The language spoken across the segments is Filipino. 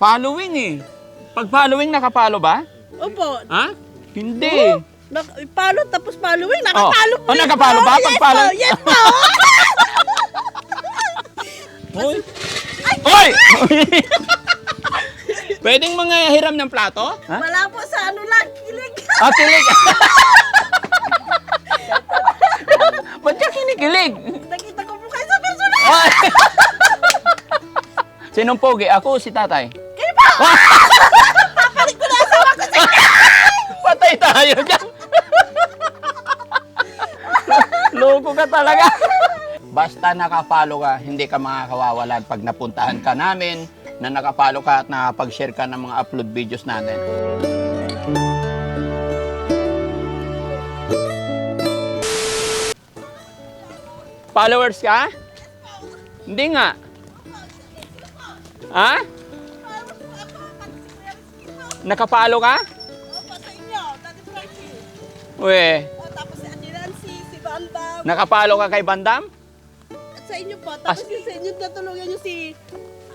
Following eh. Pag following, nakapalo ba? Opo. Ha? Hindi. Nak- follow tapos following. Nakapalo po. Oh, yun nakapalo po. ba? Yes Pag follow- po, Yes po. Hoy! Hoy! Pwedeng mga hiram ng plato? Ha? Wala po sa ano lang. Kilig. Ah, kilig. Ba't ka kinikilig? Nakita ko po kayo sa personal. Ay! Sinong pogi? Ako o si tatay? Papalit ko na sa ako sa Patay tayo dyan. Loko ka talaga. Basta nakapalo ka, hindi ka makakawawalan pag napuntahan ka namin, na nakapalo ka at nakapag-share ka ng mga upload videos natin. Followers ka? Hindi nga. Ha? Nakapalo ka? Opo, sa inyo. Daddy Frankie. Uwe, O, tapos si Ate Nancy, si Bandam. nakapalo ka kay Bandam? At sa inyo po. Tapos yung sa inyo, natulungan nyo si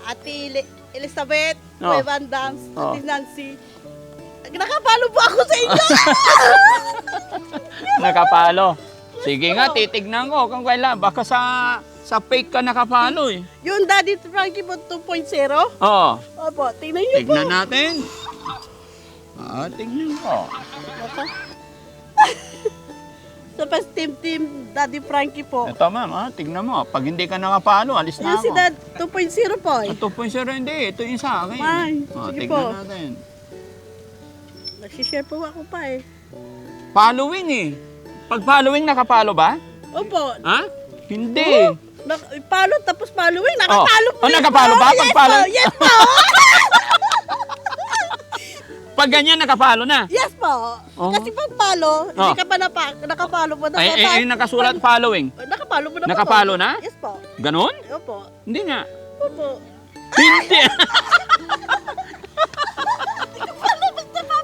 Ate Le- Elizabeth, Oh. Kuya Bandam, Oh. Ate Nancy. Nakapalo po ako sa inyo. Nakapalo. Sige nga, titignan ko kung kailan. Baka sa sa fake ka nakapalo eh. yung Daddy Frankie po 2.0. Oo. Opo, tingnan nyo po. Tignan natin. Ah, tignan ko. Opo. Tapos team team Daddy Frankie po. Ito ma'am, ah, tignan mo. Pag hindi ka nakapalo, alis na Yung si ako. Dad 2.0 po eh. Ang 2.0 hindi. Ito yung sa akin. Ay, Ah, sige tignan po. natin. Nagsishare po ako pa eh. Following eh. Pag following, nakapalo ba? Opo. Ha? Hindi. Nak follow tapos following. Nakapalo po. Oh, nakapalo po. ba? Yes Pag follow- po. Yes po. Pag ganyan, nakapalo na. yes po. Oh. Kasi pag follow, Oh. hindi ka pa napa, nakapalo po. Ay, ay, ay, nakasulat following. Nakapalo po na po. Nakapalo na? Yes po. Ganon? Opo. Hindi nga. Opo. Hindi.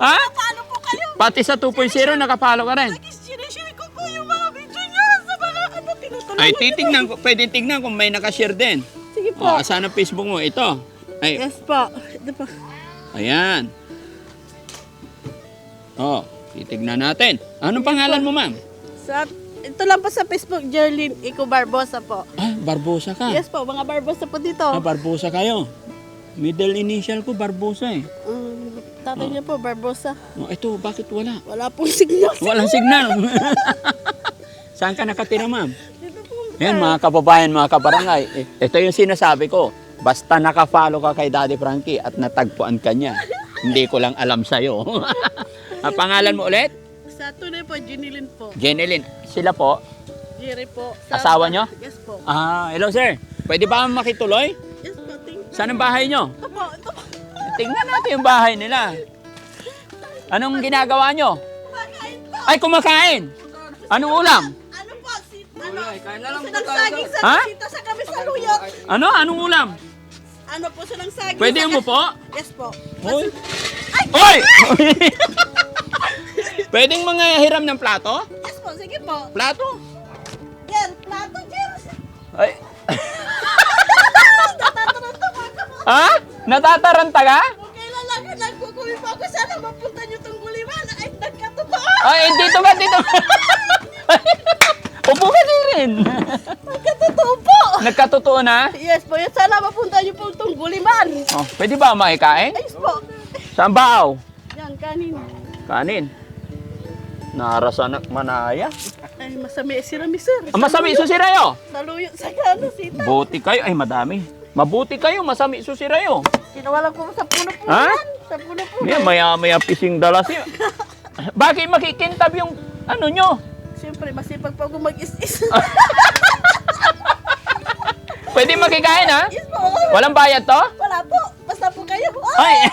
ha? Paano po kayo? Pati sa 2.0 nakapalo ka rin. Sinishare ko po yung mga video niyo sa mga ano tinutulungan Ay, titignan ko. Pwede tignan kung may nakashare din. Sige po. O, saan ang Facebook mo? Ito. Ay, Yes po. Ito po. ayan. O, titignan natin. Anong pangalan mo, ma'am? Sa, ito lang po sa Facebook, Jerlyn Ico Barbosa po. Ah, Barbosa ka. Yes po, mga Barbosa po dito. Ah, Barbosa kayo. Middle initial ko, Barbosa eh. Um, tatay niya po, Barbosa. O, ito, bakit wala? Wala pong signal. Walang signal. Saan ka nakatira, ma'am? Dito po. Yan mga kababayan, mga kabarangay. Eh, Ito yung sinasabi ko. Basta nakafollow ka kay Daddy Frankie at natagpuan ka niya. Hindi ko lang alam sa'yo. Ang pangalan mo ulit? Sa tunay po, Junilin po. Jeneline. Sila po. Jerry po. Asawa niyo? Yes po. Ah, hello sir. Pwede ba makituloy? Yes po, thank you. Saan ang bahay nyo? Ito po, ito po. Tingnan natin yung bahay nila. Anong ginagawa nyo? Kumakain po. Ay, kumakain. Anong ulam? Ano po, si, ano, kain na lang sa po tayo, sa Ha? sa kami sa luyot. Ano? Anong ulam? Ano po sa saging Pwede mo po? Yes po. Hoy! Hoy! Pwedeng mga hiram ng plato? Yes po, sige po. Plato? Yan, plato, Jerry. Ay. Natataranta po ako. Ha? Natataranta ka? Kung kailan lang nagkukuwi po ako, sana mapunta niyo itong guliman. Ay, nagkatotoo. Ay, dito ba? Dito Upo ka din rin. Nagkatotoo po. Nagkatotoo na? Yes po, yan. Sana mapunta niyo po itong guliman. Oh, pwede ba makikain? Ayos po. Saan baaw? Yan, kanin. Kanin. Narasanak manaya. Ay, masami si Rami, sir. Ah, masami susirayo. Saluyot sa kano, sita. Buti kayo. Ay, madami. Mabuti kayo. Masami susirayo. Kinawalan ko sa puno-puno Ha? yan. Sa puno-puno. Maya, maya, maya pising dalas yun. Bakit makikintab yung ano nyo? Siyempre, masipag pa ako mag-is-is. Pwede makikain ha? yes po. Walang bayad to? Wala po. Basta po kayo. Ay!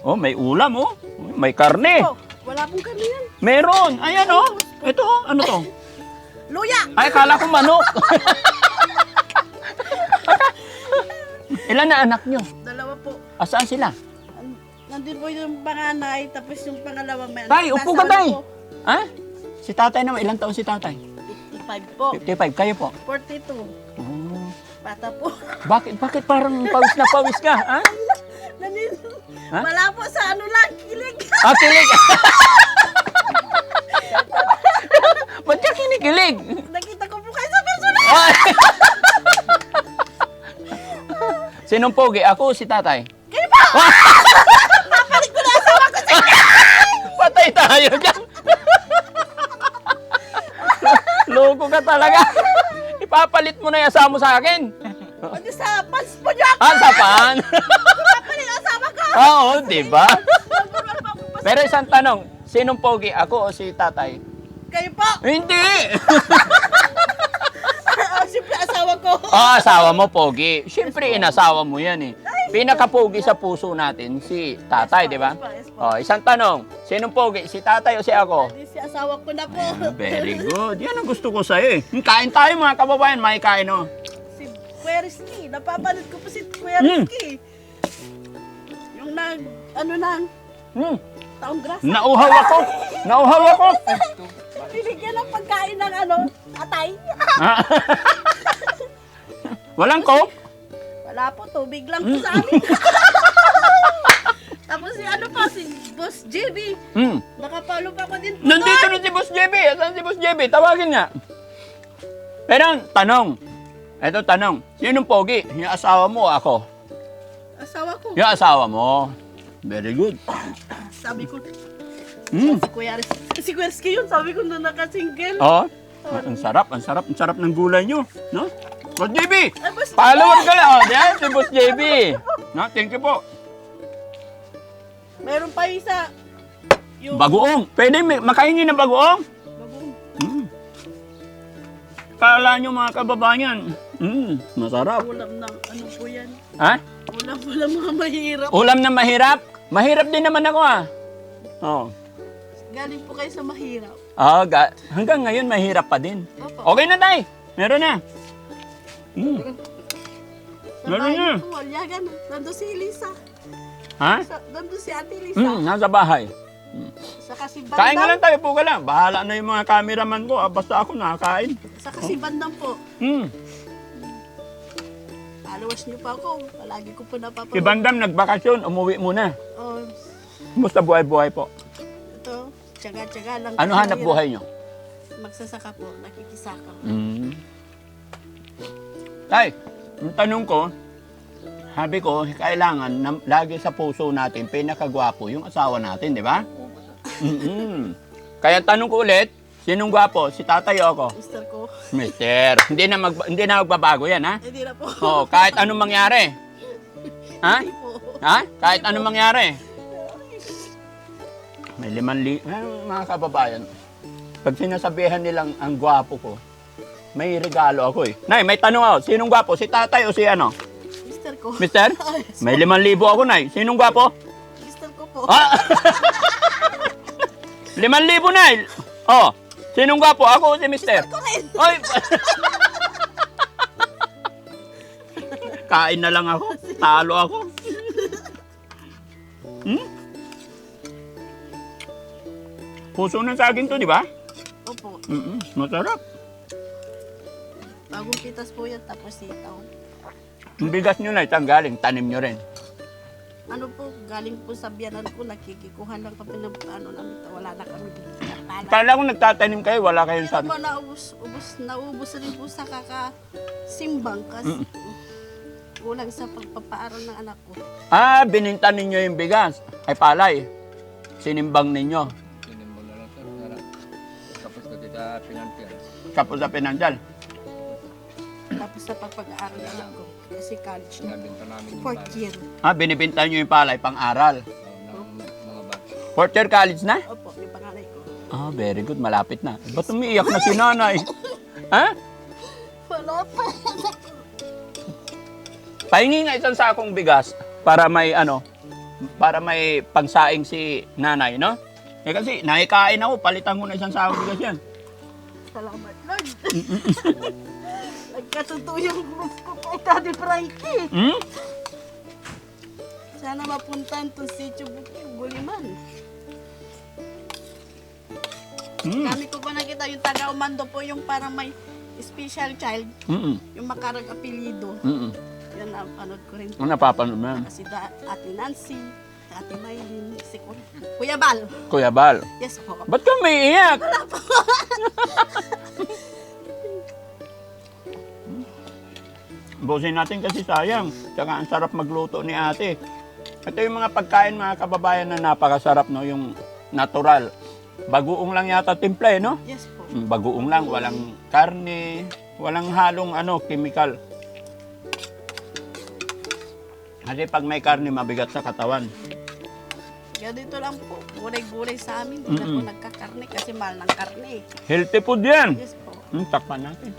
oh, may ulam oh. May karne. po. Wala pong kami yan. Meron. Ayan oh. Ito oh. Ano to? Luya. Ay, kala ko manok. Ilan na anak nyo? Dalawa po. Asaan sila? An- Nandun po yung panganay, tapos yung pangalawa may Tay, upo ka tay. ano po, Ha? Si tatay naman. Ilang taon si tatay? 55 po. 55. Kayo po? 42. Oh. Bata po. Bakit, bakit parang pawis na pawis ka? Ha? Nanin. Ha? Wala po sa ano lang, kilig. Ah, kilig! Ba't ka kinikilig? Nakita ko po kayo sa personal. Ay! Sinong pogi? Ako o si tatay? Kayo pa! Papalit ko na asawa ko sa Patay tayo dyan. Loko ka talaga. Ipapalit mo na yung asawa mo sa akin. Pag sa pants po niyo ako. Ah, sapan. Papalit ang asawa ko. Oo, di ba? Pero isang tanong, sinong pogi? Ako o si tatay? Kayo po. Hindi! Oh, siyempre asawa ko. Ah, asawa mo, pogi. Siyempre, inasawa mo yan eh. Pinaka-pogi sa puso natin, si tatay, di ba? Oh, isang tanong, sinong pogi? Si tatay o si ako? Si asawa ko na po. Ah, Very good. Yan ang gusto ko sa'yo eh. Kain tayo mga kababayan, may kain oh. Si Kuya Rizky. Napapalit ko po si Hmm. Rizky. Yung nag, ano nang, Hmm. taong grasa. Nauhaw ako. Nauhaw ako. Binigyan ng pagkain ng ano, atay. Ah. Walang coke? Wala po, tubig lang Hmm. po sa amin. Tapos si ano pa, si Boss JB. Hmm. Nakapalo pa ako din po Nandito doon. na si Boss JB. Saan si Boss JB? Tawagin nga. Pero, tanong. Ito tanong. Sinong pogi? Yung asawa mo o ako? Asawa ko. Yung asawa mo. Very good. Sabi ko, Hmm. si Kuya Rizky. Si Kuya Rizky yun, sabi ko na nakasingle. Oh. Ang sarap, ang sarap, ang sarap ng gulay nyo. No? Boss JB! Ay, Boss Follower ka lang. Oh, yan, si Boss JB. No, thank you po. Meron pa isa. Yung Bagoong. Pwede may- makahingi ng bagoong? Bagoong. Mm. Kala nyo mga kababayan. Mm, masarap. Ulam ng ano po yan. Ha? Ulam, ulam mga mahirap. Ulam na mahirap? Mahirap din naman ako ah. Oh. Galing po kayo sa mahirap. Ah, ga- hanggang ngayon mahirap pa din. Opo. Okay na tay. Meron na. Mm. Sa Meron bahay po, walyagan. Nandun si Elisa. Ha? Sa, nandun si Ate Elisa. Mm, nasa bahay. Saka si Bandang. Kain ka lang tayo po ka lang. Bahala na yung mga cameraman ko. Ah, basta ako nakakain. Saka si Bandang po. Mm. Followers niyo pa ako. Palagi ko po napapanood. Si Bandam nagbakasyon. Umuwi muna. Oh, Kumusta buhay-buhay po? ito, tsaga-tsaga lang. Ano Kasi hanap buhay nyo? Magsasaka po, nakikisaka. Mm. Tay, yung tanong ko, sabi ko, kailangan na, lagi sa puso natin, pinakagwapo yung asawa natin, di ba? Mm-mm. Kaya tanong ko ulit, sinong gwapo? Si tatay o ako? Mister ko. Mister, hindi na, mag, hindi na magbabago yan, ha? Hindi na po. Oo, kahit anong mangyari. Ha? Hindi po. Ha? Kahit anong mangyari. May liman li... Eh, mga kababayan, pag sinasabihan nilang ang gwapo ko, may regalo ako eh. Nay, may tanong ako, sinong gwapo? Si tatay o si ano? Mister ko. Mister? May liman libo ako, Nay. Sinong gwapo? Mister ko po. Ah! liman libo, Nay. Oh, sinong gwapo? Ako o si Mister? Ko rin. Oy! Kain na lang ako. Talo ako. Hmm? Puso ng saging to, di ba? Opo. Mm masarap. Bagong pitas po yan, tapos sitaw. Ang bigas nyo na, saan galing? Tanim nyo rin. Ano po, galing po sa biyanan ko, nakikikuhan lang kami ng ano namin. Wala na kami dito. Kala ko nagtatanim kayo, wala kayong Pero sabi. po, naubos, ubos, naubos rin po sa kakasimbang kasi kulang sa pagpapaaral ng anak ko. Ah, bininta ninyo yung bigas. Ay palay. Sinimbang ninyo. Tinimbang na lang sir. Tapos ko dito sa financial. Kapos sa pinansyal. Tapos sa pagpag-aaral ng anak ko. Kasi college na. Nabenta namin yung Fourth year. Ah, binibinta nyo yung palay pang-aral. ng mga bata. Fourth year college na? Opo, yung panganay ko. Ah, very good. Malapit na. Ba't umiiyak na si nanay? ha? Wala pa. Pahingi nga isang sakong bigas para may ano, para may pangsaing si nanay, no? Eh kasi naikain ako, palitan ko na isang sakong bigas yan. Salamat, Lord. Nagkatuto yung group ko kay Daddy Frankie. Hmm? Sana mapuntan to si Chubuki, Buliman. Hmm. Kami ko pa nakita yung taga-umando po yung parang may special child, Mm-mm. yung makarang apelido. Mm-mm. Yan ang panood ko rin. Ang napapanood mo yan? Kasi da, Ate Nancy, Ate Maylin, si Kuya, Kuya Bal. Kuya Bal. Yes po. Ba't ka may iyak? Busin natin kasi sayang. Tsaka ang sarap magluto ni ate. Ito yung mga pagkain mga kababayan na napakasarap, no? Yung natural. Bagoong lang yata timpla, eh, no? Yes po. Mm, Bagoong lang, walang karne, walang halong ano, chemical. Kasi pag may karne, mabigat sa katawan. Ganito lang po. Gulay-gulay sa amin. Hindi na po nagkakarne kasi mahal ng karne. Healthy food yan. Yes po. Hmm, takpan natin.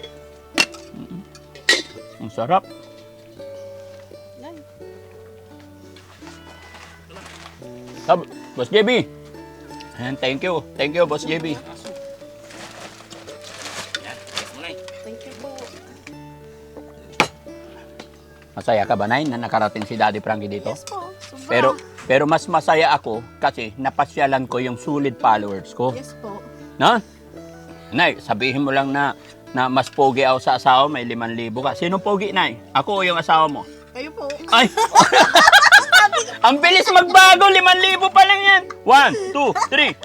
Ang sarap. Sab Boss JB. Ayan, thank you. Thank you, Boss JB. Masaya ka ba, Nay, na nakarating si Daddy Frankie dito? Yes po. Sobra. Pero pero mas masaya ako kasi napasyalan ko yung solid followers ko. Yes po. Na? Nay, sabihin mo lang na na mas pogi ako sa asawa, may 5,000 ka. Sino pogi, Nay? Ako o yung asawa mo? Kayo po. Ay! Ang bilis magbago, 5,000 pa lang yan. 1, 2, 3.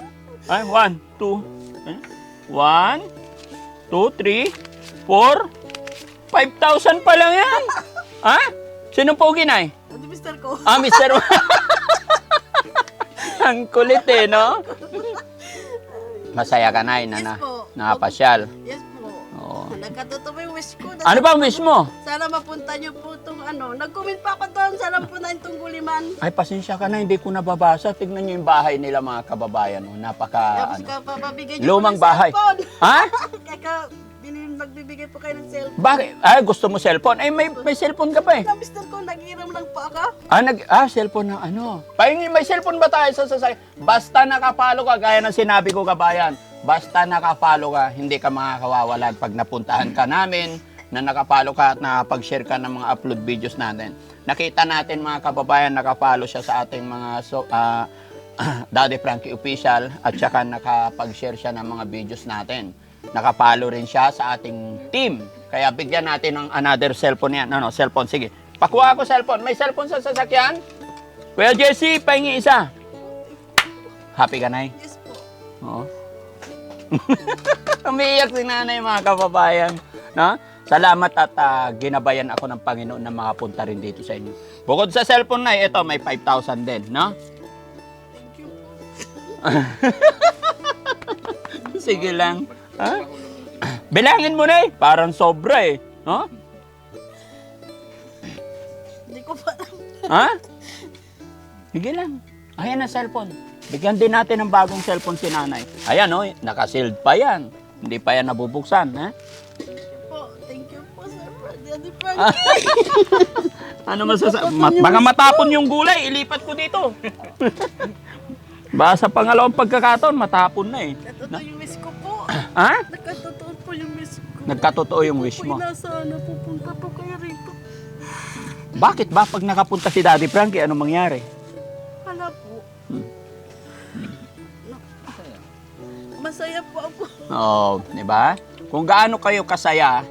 Ay, 1, 2. 1, 2, 3, 4, 5,000 pa lang yan. Ha? Sino pogi, Nay? Ate mister ko. Ah, Mr. Ang kulit eh, no? Masaya ka, Nay, na, Yes na po. nakapasyal. Yes. Nagkatotoo yung wish ko. Ano ba ang wish mo? Sana mapunta niyo po itong ano. Nag-comment pa ako doon. Sana mapunta itong guliman. Ay, pasensya ka na, hindi ko nababasa. Tignan niyo yung bahay nila, mga kababayan. Oh. Napaka, Tapos ano. ka papabigay niyo Lumang po ng bahay. cellphone. Ha? Kaya binili, magbibigay po kayo ng cellphone. Bakit? Ay, gusto mo cellphone? Ay, may, may cellphone ka pa eh. Na mister ko, nag-iram lang po ako. Ah, nag, ah, cellphone ng ano? Pahingi, may cellphone ba tayo sa sasakyan? Basta nakapalo ka, gaya ng sinabi ko kabayan, basta nakapalo ka, hindi ka makakawawalan pag napuntahan ka namin, na nakapalo ka at nakapag-share ka ng mga upload videos natin. Nakita natin mga kababayan, nakapalo siya sa ating mga so, ah, Daddy Frankie Official at saka nakapag-share siya ng mga videos natin. Nakapalo rin siya sa ating team. Kaya bigyan natin ng another cellphone yan. Ano, cellphone, sige. Pakuha ko cellphone. May cellphone sa sasakyan? Kuya Jesse, pahingi isa. Happy ka, Nay? Yes po. Oo. Umiiyak si nanay mga kababayan. No? Salamat at ah, ginabayan ako ng Panginoon na makapunta rin dito sa inyo. Bukod sa cellphone na ito, may 5,000 din, no? Thank you. Sige lang. Ha? Bilangin mo na eh. Parang sobra eh. No? Hindi ko pa. Ha? Sige lang. Ayan ang cellphone. Bigyan din natin ng bagong cellphone si nanay. Ayan oh, naka-sealed pa yan. Hindi pa yan nabubuksan. Po. Thank you po, sir. Daddy Ah. Frankie. Ano masasa... Mat- baka matapon yung gulay, ilipat ko dito. Baka sa pangalawang pagkakataon, matapon na eh. Natotoo yung wish ko po. Ha? Nagkatotoo po yung wish ko. Nagkatotoo yung wish mo. inasa na pupunta po kayo rito. Bakit ba pag nakapunta si Daddy Frankie, anong mangyari? Masaya po ako. Oo, di ba? Kung gaano kayo kasaya,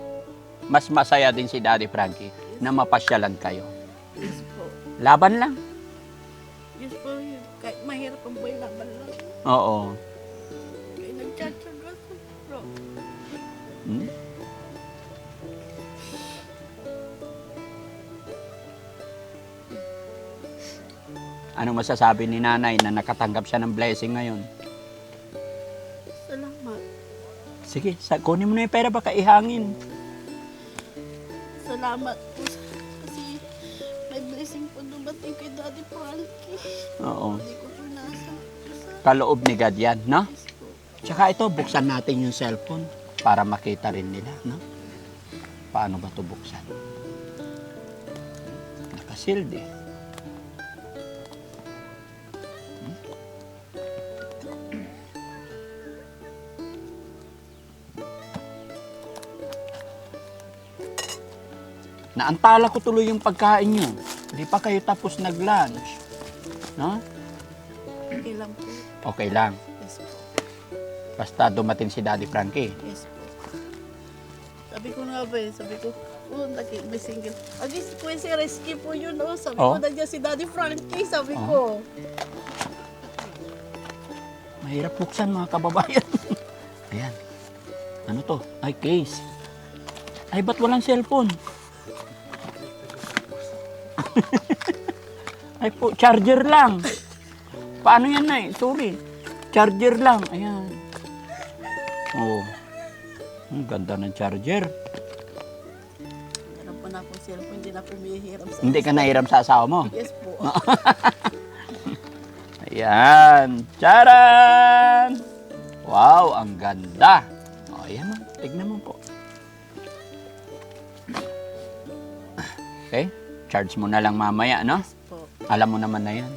mas masaya din si Daddy Frankie na mapasyalan kayo. Yes po. Laban lang. Yes po. Kahit mahirap ang buhay laban lang. Oo. Kaya nagtsatsaga ko. Bro. Hmm? Anong masasabi ni nanay na nakatanggap siya ng blessing ngayon? Sige, sa, kunin mo na yung pera baka ihangin. Salamat po. Kasi may blessing po dumating kay Daddy Frankie. Oo. Hindi ko po nasa. Sa Kaloob ni God yan, no? Tsaka ito, buksan natin yung cellphone para makita rin nila, no? Paano ba ito buksan? Nakasealed eh. Naantala ko tuloy yung pagkain nyo. Hindi pa kayo tapos nag-lunch. No? Okay lang po. Okay lang. Yes po. Basta dumating si Daddy Frankie. Yes po. Sabi ko nga ba eh, sabi ko, oh, naki, may single. Agi, si Kuya si Rescue po yun, oh. Sabi Oh. ko, nandiyan si Daddy Frankie, sabi Oh. ko. Mahirap buksan mga kababayan. Ayan. Ano to? Ay, case. Ay, ba't walang cellphone? Ay po, charger lang. Paano yan na Sorry. Charger lang. Ayan. Oh. Ang ganda ng charger. Meron po na akong cellphone, hindi na ako humihiram sa Hindi ka nahiram sa asawa mo. Yes po. Ayan. Charan! Wow, ang ganda. O, ayan mo. Tignan mo po. Okay. Charge mo na lang mamaya, no? Po. Alam mo naman na yan.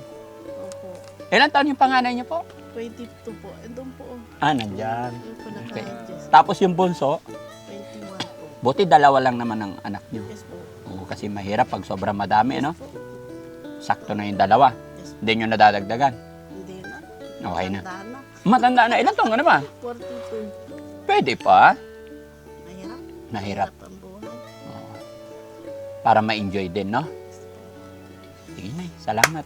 Opo. Ilan taon yung panganay niyo po? 22 po. Andun po. Ah, nandyan. Yun po Okay. naka-adjust. Tapos yung bunso, 21 po. buti dalawa lang naman ang anak niyo. Yes po. Oo, kasi mahirap pag sobrang madami, no? Sakto na yung dalawa. Yes po. Hindi nyo nadadagdagan. Hindi na. Okay na. Tanda na. Matanda na. Ilan taon ka na ba? 42. Pwede pa. Mahirap. Nahirap. ang buhay. Para ma-enjoy din, no? Sige na, salamat.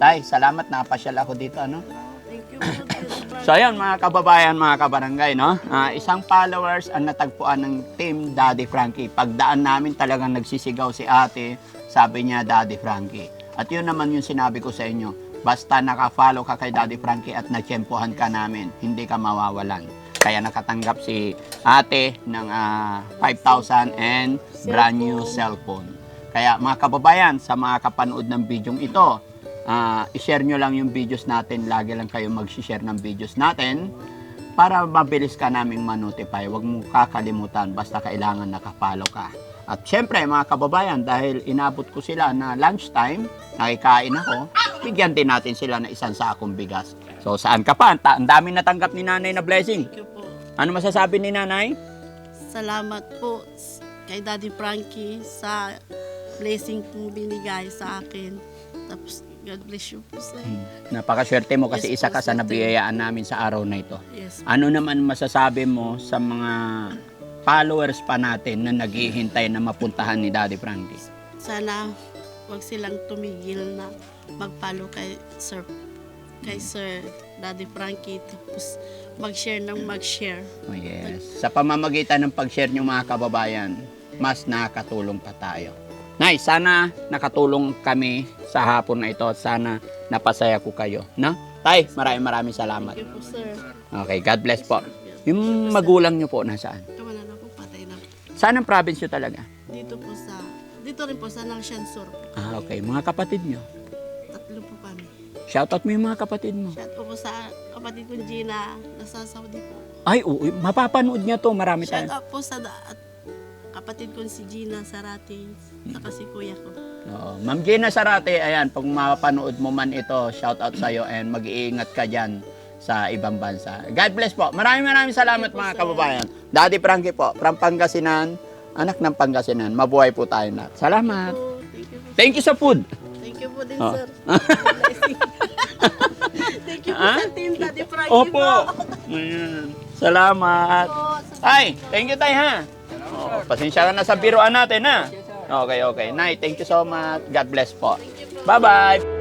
Tay, salamat napasyal ako dito, ano? So ayun, mga kababayan, mga kabarangay, no? Ah, isang followers ang natagpuan ng Team Daddy Frankie. Pagdaan namin talagang nagsisigaw si ate, sabi niya Daddy Frankie. At yun naman yung sinabi ko sa inyo. Basta naka-follow ka kay Daddy Frankie at nagtsempohan ka namin, hindi ka mawawalan. Kaya nakatanggap si ate ng ah, 5,000 and brand new cellphone. Kaya mga kababayan, sa mga kapanood ng bidyong ito, ah, i-share nyo lang yung videos natin. Lagi lang kayo mag-share ng videos natin para mabilis ka naming manotify. Huwag mo kakalimutan, basta kailangan nakapollow ka. At syempre mga kababayan, dahil inabot ko sila na lunchtime, nakikain ako, bigyan din natin sila ng isang sakong bigas. So saan ka pa? Ang ta- Ang dami natanggap ni nanay na blessing. Thank you po. Ano masasabi ni nanay? Salamat po kay Daddy Frankie sa blessing pong binigay sa akin. Tapos, God bless you po, sir. Napakaswerte mo kasi Yes isa ka sa nabiyayaan namin sa araw na ito. Yes. Ano naman masasabi mo sa mga followers pa natin na naghihintay na mapuntahan ni Daddy Frankie? Sana wag silang tumigil na mag-follow kay Sir kay Sir Daddy Frankie tapos mag-share ng mag-share. Oh, yes. Sa pamamagitan ng pag-share nyo mga kababayan, mas nakatulong pa tayo. Nice, sana nakatulong kami sa hapon na ito at sana napasaya ko kayo. No? Tay, maraming maraming salamat. Thank you po, sir. Okay, God bless po. Yung magulang nyo po nasaan? Wala na po, patay na. Saan ang province nyo talaga? Dito po sa, dito rin po sa Nangshan Sur. Ah, okay. Mga kapatid nyo. Tatlo po kami. Shoutout mo yung mga kapatid mo. Shout po po sa kapatid kong Gina, nasa Saudi po. Ay, oo, mapapanood niya to. Marami Shout tayo. out po sa da- at kapatid kong si Gina Sarati, saka si kuya ko. Oo. Ma'am Gina Sarate, ayan, pag mapanood mo man ito, shoutout sa'yo and mag-iingat ka dyan sa ibang bansa. God bless po. Maraming maraming salamat mga sir. kababayan. Daddy Frankie po, from Pangasinan, anak ng Pangasinan. Mabuhay po tayo lahat. Salamat. Thank you. Thank you sa food. Thank you po din, Oh. sir. Thank you po Ah? sa team Daddy Frankie Opo. po. Salamat. Tay, thank you tay ha. Oo, pasensya ka na sa biruan natin ha. Okay, okay. Nay, thank you so much. God bless po. Bye-bye.